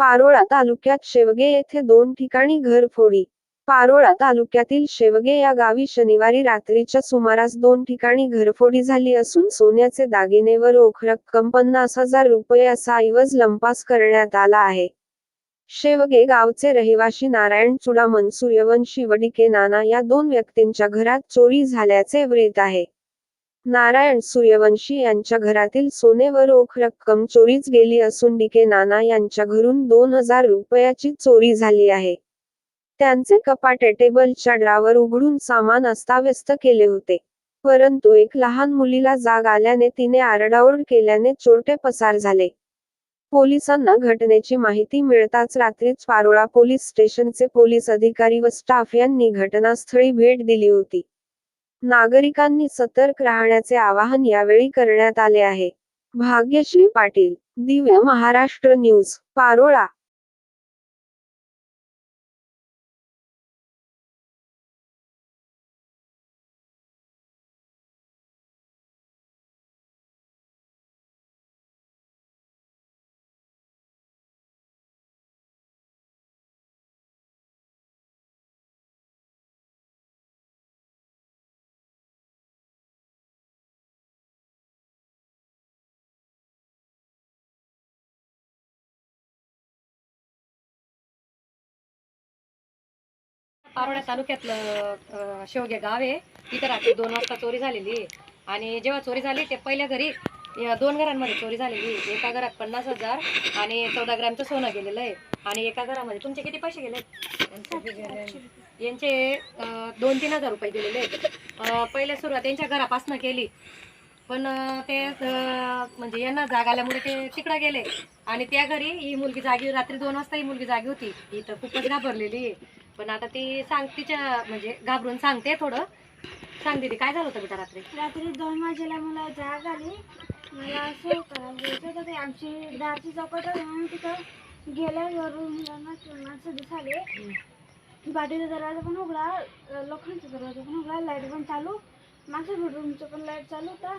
पारोळा तालुक्यात शेवगे येथे दोन ठिकाणी घरफोडी. पारोळा तालुक्यातील शेवगे या गावी शनिवारी रात्रीच्या सुमारास दोन ठिकाणी घरफोडी झाली असून सोन्याचे दागिने व रोख रक्कम पन्नास हजार रुपये असा ऐवज लंपास करण्यात आला आहे. शेवगे गावचे रहिवाशी नारायण चुडामन सूर्यवंशी व डिके नाना या दोन व्यक्तींच्या घरात चोरी झाल्याचे वृत्त आहे. नारायण सूर्यवंशी यांच्या घरातील सोने व रोख रक्कम चोरीच गेली असून डीके नाना यांच्या घरून दोन हजार रुपयाची चोरी झाली आहे. त्यांचे कपाटे टेबलच्या ड्रावर उघडून सामान अस्ताव्यस्त केले होते. परंतु एक लहान मुलीला जाग आल्याने तिने आरडाओरड केल्याने चोरटे पसार झाले. पोलिसांना घटनेची माहिती मिळताच रात्रीच पारोळा पोलीस स्टेशनचे पोलीस अधिकारी व स्टाफ यांनी घटनास्थळी भेट दिली होती. नागरिकांनी सतर्क राहण्याचे आवाहन यावेळी करण्यात आले आहे. भाग्यश्री पाटील दिव्य महाराष्ट्र न्यूज पारोळा. पारोड्या तालुक्यातलं शेवगे गाव आहे. तिथं रात्री दोन वाजता चोरी झालेली आहे. आणि जेव्हा चोरी झाली ते पहिल्या घरी दोन घरांमध्ये चोरी झालेली आहे. एका घरात पन्नास हजार आणि चौदा ग्रॅमचं सोनं गेलेलं आहे. आणि एका घरामध्ये तुमचे किती पैसे गेले. यांचे दोन तीन हजार रुपये गेलेले आहेत. पहिले सुरुवात यांच्या घरापासनं केली. पण ते म्हणजे यांना जाग आल्यामुळे ते तिकडं गेले. आणि त्या घरी ही मुलगी जागी रात्री दोन वाजता ही मुलगी जागी होती. ही तर खूपच घाबरलेली आहे. पण आता ती सांग तिच्या म्हणजे घाबरून सांगते थोडं. सांग दीदी काय झालं होतं बेटा रात्री? रात्री दोन वाजेला मला जाग आली. मला असं करायचं होतं ते आमची दारची चौकट होती म्हणून तिथं गेल्या वरून माणसं दिसाले बाटीचा दरवाजा पण उघडा लोखंडचा दरवाजा पण उघडा लाइट पण चालू. मागच्या बेडरूमचं पण लाइट चालू होता.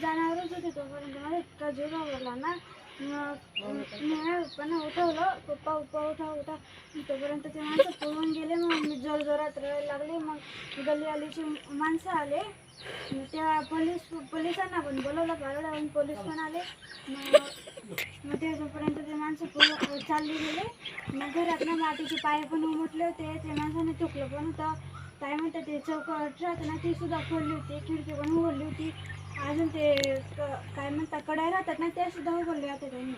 जाण्यावरच होते तोपर्यंत. मला इतका जीव घाबरला ना. मग मी उठवलं पप्पा उप्पा उठा उठा तोपर्यंत ते माणसं पळून गेले मग मी जोर जोरात रडायला लागले मग गली आलीचे माणसं आले. त्या पोलीस पोलिसांना पण बोलवलं पारोड्याहून पोलीस पण आले मग मग ते जोपर्यंत ते माणसं पुढं चालली गेले मग घरात ना मातीचे पाय पण उमटले होते ते माणसाने चुकलं पण होतं काय म्हणतात ते चौकट राहतं ना ती सुद्धा खोलली होती खिडकी पण उघडली होती अजून ते क- काय म्हणतात कड्या राहतात ना त्या सुद्धा उघडल्या होत्या त्यांनी